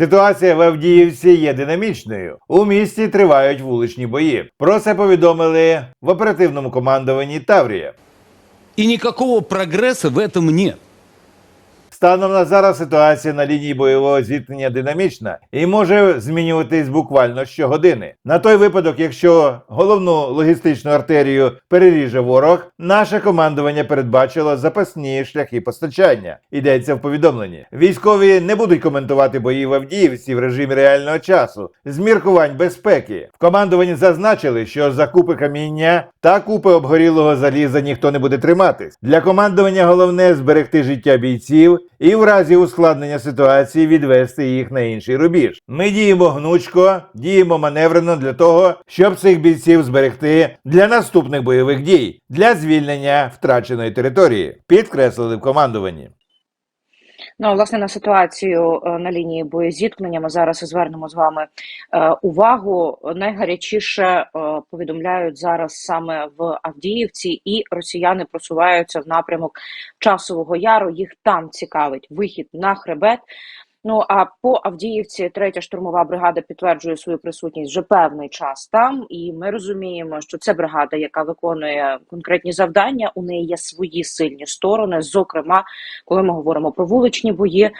Ситуація в Авдіївці є динамічною. У місті тривають вуличні бої. Про це повідомили в оперативному командуванні Таврія. І ніякого прогресу в этом нет. Станом на зараз ситуація на лінії бойового зіткнення динамічна і може змінюватись буквально щогодини. На той випадок, якщо головну логістичну артерію переріже ворог, наше командування передбачило запасні шляхи постачання. Йдеться в повідомленні. Військові не будуть коментувати бої в Авдіївці в режимі реального часу з міркувань безпеки. В командуванні зазначили, що закупи каміння та купи обгорілого заліза ніхто не буде триматись. Для командування головне зберегти життя бійців і в разі ускладнення ситуації відвести їх на інший рубіж. Ми діємо гнучко, діємо маневрено для того, щоб цих бійців зберегти для наступних бойових дій для звільнення втраченої території. Підкреслили в командуванні. Ну, власне, на ситуацію е, на лінії боєзіткнення ми зараз звернемо з вами е, увагу. Найгарячіше е, повідомляють зараз саме в Авдіївці, і росіяни просуваються в напрямок часового яру. Їх там цікавить вихід на хребет. Ну а по Авдіївці третя штурмова бригада підтверджує свою присутність вже певний час там, і ми розуміємо, що це бригада, яка виконує конкретні завдання. У неї є свої сильні сторони, зокрема, коли ми говоримо про вуличні бої.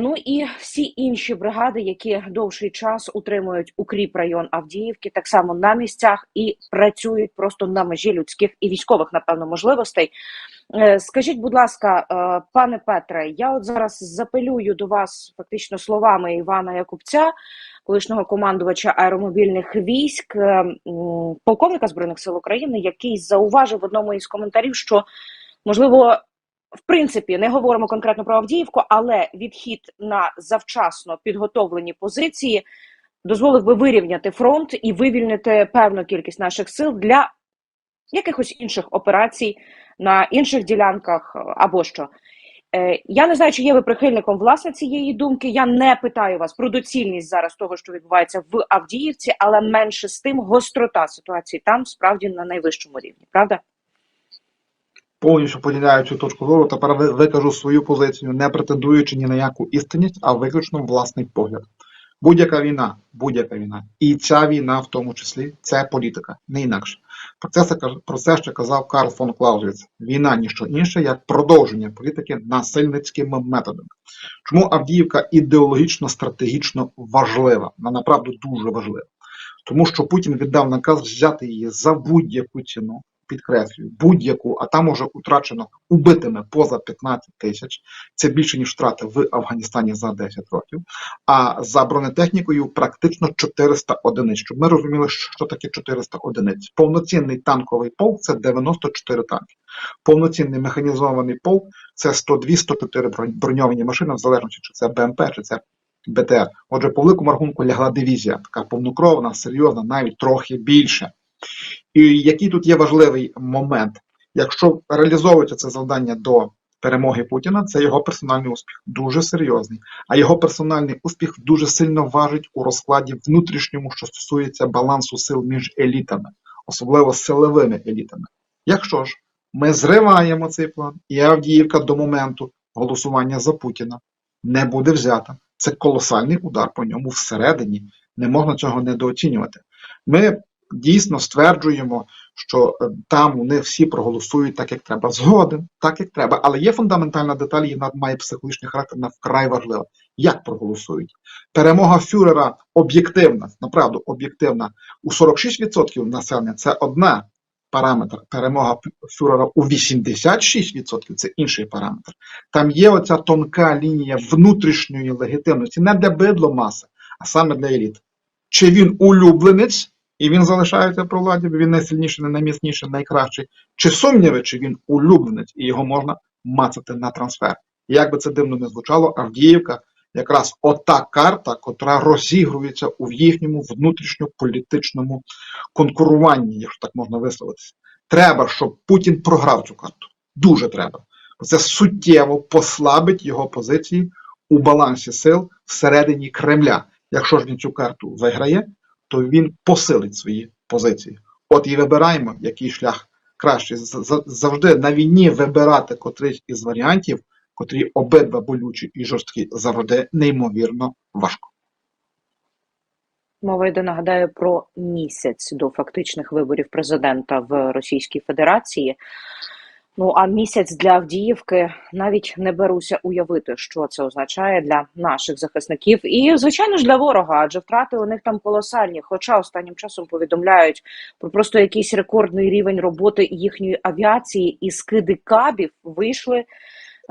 Ну і всі інші бригади, які довший час утримують укріп район Авдіївки, так само на місцях і працюють просто на межі людських і військових, напевно, можливостей. Е, Скажіть, будь ласка, е, пане Петре, я от зараз запелюю до вас фактично словами Івана Якубця, колишнього командувача аеромобільних військ, е, полковника збройних сил України, який зауважив в одному із коментарів, що можливо. В принципі, не говоримо конкретно про Авдіївку, але відхід на завчасно підготовлені позиції дозволив би вирівняти фронт і вивільнити певну кількість наших сил для якихось інших операцій на інших ділянках або що. Е, Я не знаю, чи є ви прихильником власне цієї думки. Я не питаю вас про доцільність зараз того, що відбувається в Авдіївці, але менше з тим гострота ситуації там справді на найвищому рівні, правда? повністю поділяю цю точку зору. Тепер викажу свою позицію, не претендуючи ні на яку істинність, а виключно власний погляд. Будь-яка війна, будь-яка війна, і ця війна, в тому числі, це політика, не інакше. Про це, про це ще казав Карл фон Клаузевіц. Війна ніщо інше, як продовження політики насильницькими методами. Чому Авдіївка ідеологічно, стратегічно важлива? Вона направду дуже важлива. Тому що Путін віддав наказ взяти її за будь-яку ціну, підкреслюю, будь-яку, а там уже утрачено убитими поза 15 тисяч. Це більше ніж втрати в Афганістані за 10 років. А за бронетехнікою практично 400 одиниць. Щоб ми розуміли, що таке 400 одиниць. Повноцінний танковий полк це 94 танки. Повноцінний механізований полк це 102-104 бронь- броньовані машини, в залежності, чи це БМП, чи це БТР. Отже, по великому рахунку лягла дивізія, така повнокровна, серйозна, навіть трохи більше. І який тут є важливий момент? Якщо реалізовується це завдання до перемоги Путіна, це його персональний успіх, дуже серйозний. А його персональний успіх дуже сильно важить у розкладі внутрішньому, що стосується балансу сил між елітами, особливо силовими елітами. Якщо ж ми зриваємо цей план, і Авдіївка до моменту голосування за Путіна не буде взята, це колосальний удар по ньому всередині. Не можна цього недооцінювати. Ми дійсно стверджуємо, що е, там вони всі проголосують так, як треба. Згоден, так як треба. Але є фундаментальна деталь, і вона має психологічний характер, вона вкрай важлива. Як проголосують? Перемога фюрера об'єктивна, направду об'єктивна. У 46% населення це одна параметр. Перемога фюрера у 86% це інший параметр. Там є оця тонка лінія внутрішньої легітимності, не для бидломаси, а саме для еліт. Чи він улюбленець, і він залишається при владі, він найсильніший, найміцніший, найкращий, чи сумніви, чи він улюбленець, і його можна мацати на трансфер. Як би це дивно не звучало, Авдіївка якраз ота карта, котра розігрується у їхньому внутрішньополітичному конкуруванні, якщо так можна висловитися. Треба, щоб Путін програв цю карту. Дуже треба. Це суттєво послабить його позиції у балансі сил всередині Кремля. Якщо ж він цю карту виграє, то він посилить свої позиції. От і вибираємо, який шлях кращий. Завжди на війні вибирати котрийсь із варіантів котрі обидва болючі і жорсткі завжди неймовірно важко. Мова йде, нагадаю, про місяць до фактичних виборів президента в Російській Федерації. Ну а місяць для Авдіївки навіть не беруся уявити, що це означає для наших захисників, і звичайно ж для ворога, адже втрати у них там колосальні. Хоча останнім часом повідомляють про просто якийсь рекордний рівень роботи їхньої авіації, і скиди кабів вийшли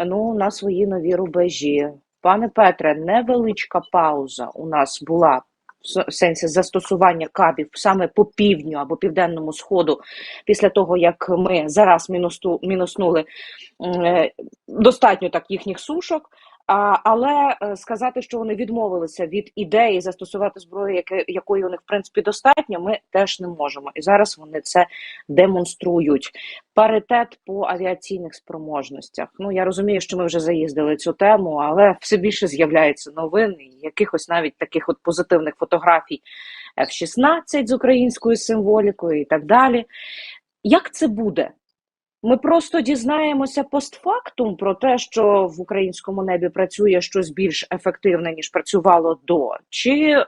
ну на свої нові рубежі. Пане Петре, невеличка пауза у нас була в сенсі застосування кабів саме по півдню або південному сходу, після того як ми зараз мінуснули е, достатньо так їхніх сушок. Але е, сказати, що вони відмовилися від ідеї застосувати зброю, якої у них в принципі достатньо, ми теж не можемо. І зараз вони це демонструють. Паритет по авіаційних спроможностях. Ну я розумію, що ми вже заїздили цю тему, але все більше з'являється новин, якихось навіть таких от позитивних фотографій F-16 з українською символікою і так далі. Як це буде? Ми просто дізнаємося постфактум про те, що в українському небі працює щось більш ефективне, ніж працювало до, чи е,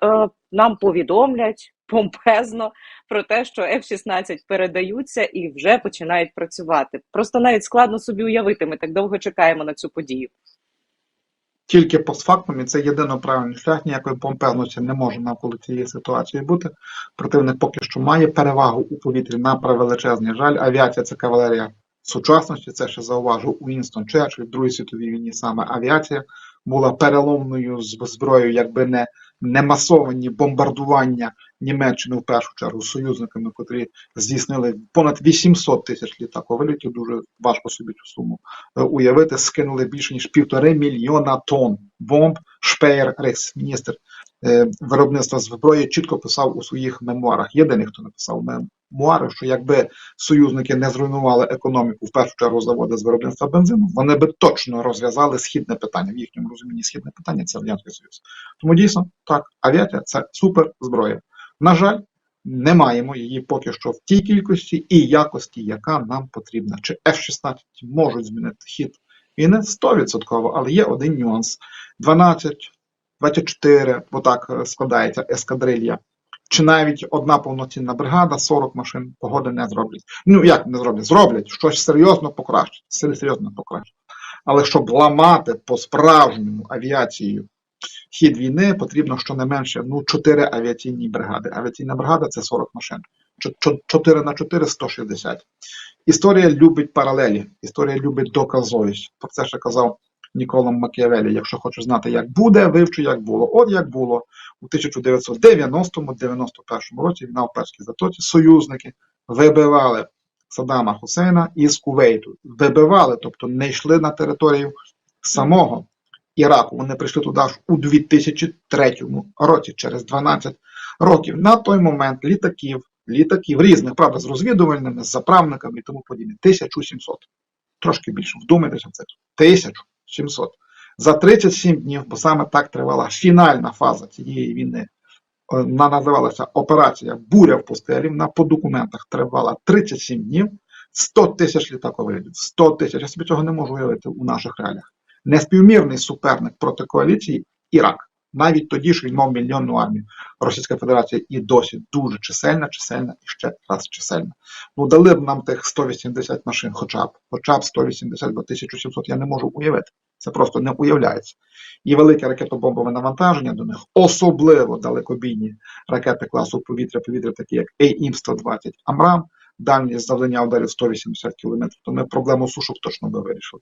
нам повідомлять помпезно про те, що F-16 передаються і вже починають працювати. Просто навіть складно собі уявити. Ми так довго чекаємо на цю подію. Тільки постфактум, і це єдино правильний шлях, ніякої помпезності не може навколо цієї ситуації бути. Противник поки що має перевагу у повітрі на превеличезний жаль. Авіація це кавалерія сучасності. Це ще зауважив Уінстон Черчилль в Другій світовій війні. Саме авіація була переломною зброєю, якби не, не масовані бомбардування Німеччини в першу чергу союзниками, котрі здійснили понад 800 тисяч літаковилітів. Дуже важко собі цю суму е, уявити, скинули більше ніж півтори мільйона тонн бомб. Шпеєр, рейхсміністр е, виробництва зброї, чітко писав у своїх мемуарах. Єдиний, хто написав мемуари, що якби союзники не зруйнували економіку, в першу чергу заводи з виробництва бензину, вони би точно розв'язали східне питання. В їхньому розумінні східне питання це Радянський Союз. Тому дійсно так, авіація це супер зброя. На жаль, не маємо її поки що в тій кількості і якості, яка нам потрібна. Чи F-16 можуть змінити хід війни 100%, але є один нюанс: 12, 24, отак е, складається ескадрилья. Чи навіть одна повноцінна бригада, 40 машин погоди не зроблять. Ну як не зроблять? Зроблять щось серйозно покращить, серйозно покращить. Але щоб ламати по-справжньому авіацією хід війни, потрібно щонайменше ну, 4 авіаційні бригади. Авіаційна бригада це 40 машин. 4 на 4 – 160. Історія любить паралелі, історія любить доказовість. Про це ще казав Нікола Макіавелі. Якщо хочеш знати, як буде, вивчи, як було. От як було у 1990-91 році на Перській затоці союзники вибивали Саддама Хусейна із Кувейту. Вибивали, тобто не йшли на територію самого Іраку. Вони прийшли туди аж у 2003 році, через 12 років. На той момент літаків, літаків різних, правда, з розвідувальними, з заправниками і тому подібне. 1700. Трошки більше. Вдумайтеся в це. 1700. За 37 днів, бо саме так тривала фінальна фаза цієї війни. Вона називалася Операція Буря в пустелі. Вона по документах тривала 37 днів, 100 тисяч літаковидів. 100 тисяч. Я собі цього не можу уявити у наших реаліях. Неспівмірний суперник проти коаліції Ірак. Навіть тоді, що він мав мільйонну армію. Російська Федерація і досі дуже чисельна, чисельна і ще раз чисельна. Ну дали б нам тих 180 машин, хоча б, хоча б 180, бо 1700 я не можу уявити. Це просто не уявляється. І велике ракетобомбове навантаження до них, особливо далекобійні ракети класу повітря-повітря, такі як AIM-120 Амрам, дальність завдання ударів 180 км, то ми проблему сушок точно би вирішили.